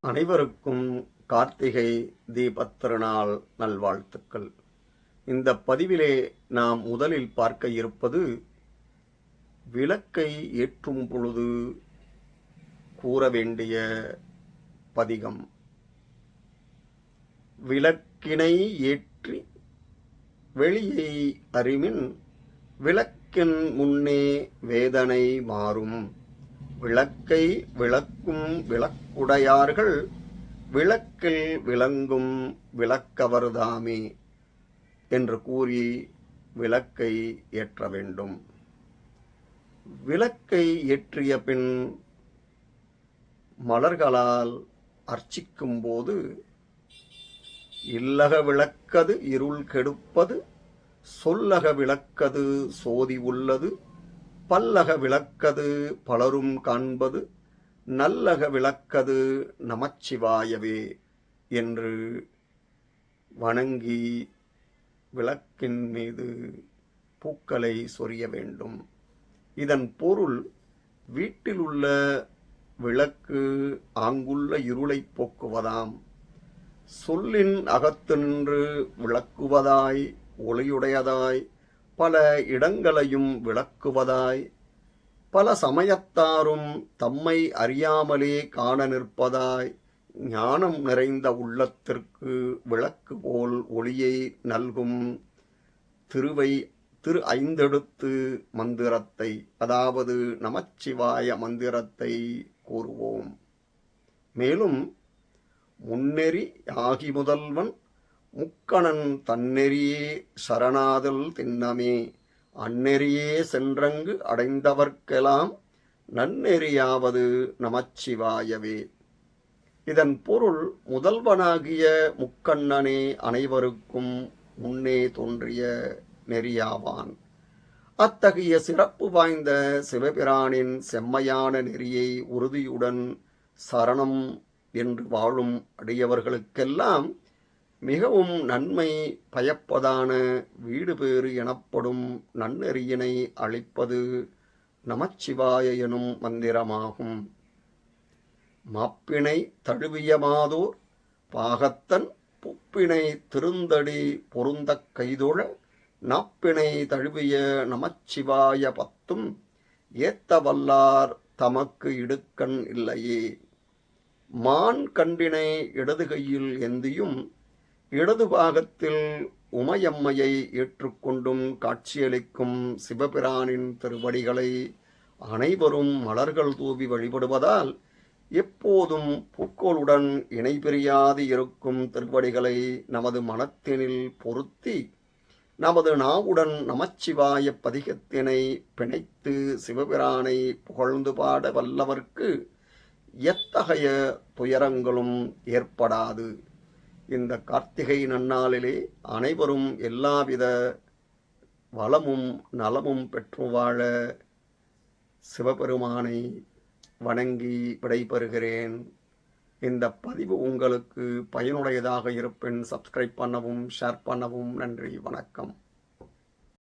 அனைவருக்கும் கார்த்திகை தீப திருநாள் நல்வாழ்த்துக்கள். இந்த பதிவிலே நாம் முதலில் பார்க்க இருப்பது விளக்கை ஏற்றும் பொழுது கூற வேண்டிய பதிகம். விளக்கினை ஏற்றி வெளியை அறிமின் விளக் விளக்கின் முன்னே வேதனை மாறும். விளக்கை விளக்கும் விளக்குடையார்கள் விளக்கில் விளங்கும் விளக்கவர்தாமே என்று கூறி விளக்கை ஏற்ற வேண்டும். விளக்கை ஏற்றிய பின் மலர்களால் அர்ச்சிக்கும் போது இல்லக விளக்கது இருள் கெடுப்பது சொல்லக விளக்கது சோதி உள்ளது பல்லக விளக்கது பலரும் காண்பது நல்லக விளக்கது நமச்சிவாயவே என்று வணங்கி விளக்கின் மீது பூக்களை சொரிய வேண்டும். இதன் பொருள் வீட்டில் உள்ள விளக்கு ஆங்குள்ள இருளைப் போக்குவதாம். சொல்லின் அகத்தின்று விளக்குவதாய் ஒளியுடையதாய் பல இடங்களையும் விளக்குவதாய் பல சமயத்தாரும் தம்மை அறியாமலே காண நிற்பதாய் ஞானம் நிறைந்த உள்ளத்திற்கு விளக்கு போல் ஒளியை நல்கும் திருவை திரு ஐந்தெடுத்து மந்திரத்தை அதாவது நமச்சிவாய மந்திரத்தை கூறுவோம். மேலும் முன்னெறி யாகி முதல்வன் முக்கணன் தன்னெறியே சரணாதல் திண்ணமே அந்நெறியே சென்றங்கு அடைந்தவர்க்கெல்லாம் நன்னெறியாவது நமச்சிவாயவே. இதன் பொருள் முதல்வனாகிய முக்கண்ணனே அனைவருக்கும் முன்னே தோன்றிய நெறியாவான். அத்தகைய சிறப்பு வாய்ந்த சிவபிரானின் செம்மையான நெறியை உறுதியுடன் சரணம் என்று வாழும் அடியவர்களுக்கெல்லாம் மிகவும் நன்மை பயப்பதான வீடு பேறு எனப்படும் நன்னெறியினை அளிப்பது நமச்சிவாய எனும் மந்திரமாகும். மாப்பிணை தழுவிய மாதோர் பாகத்தன் புப்பினை திருந்தடி பொருந்தக் கைதொழ நாப்பினை தழுவிய நமச்சிவாய பத்தும் ஏத்த வல்லார் தமக்கு இடுக்கண் இல்லையே. மான் கண்டினை இடது கையில் இடது பாகத்தில் உமையம்மையை ஏற்றுக்கொண்டும் காட்சியளிக்கும் சிவபிரானின் திருவடிகளை அனைவரும் மலர்கள் தூவி வழிபடுவதால் எப்போதும் பூக்களுடன் இணைபிரியாது இருக்கும் திருவடிகளை நமது மனத்தினில் பொருத்தி நமது நாவுடன் நமச்சிவாய பதிகத்தினை பிணைத்து சிவபிரானை புகழ்ந்து பாட வல்லவர்க்கு எத்தகைய துயரங்களும் ஏற்படாது. இந்த கார்த்திகை நன்னாளிலே அனைவரும் எல்லாவித வளமும் நலமும் பெற்று வாழ சிவபெருமானை வணங்கி விடைபெறுகிறேன். இந்த பதிவு உங்களுக்கு பயனுடையதாக இருப்பின் சப்ஸ்கிரைப் பண்ணவும் ஷேர் பண்ணவும் நன்றி வணக்கம்.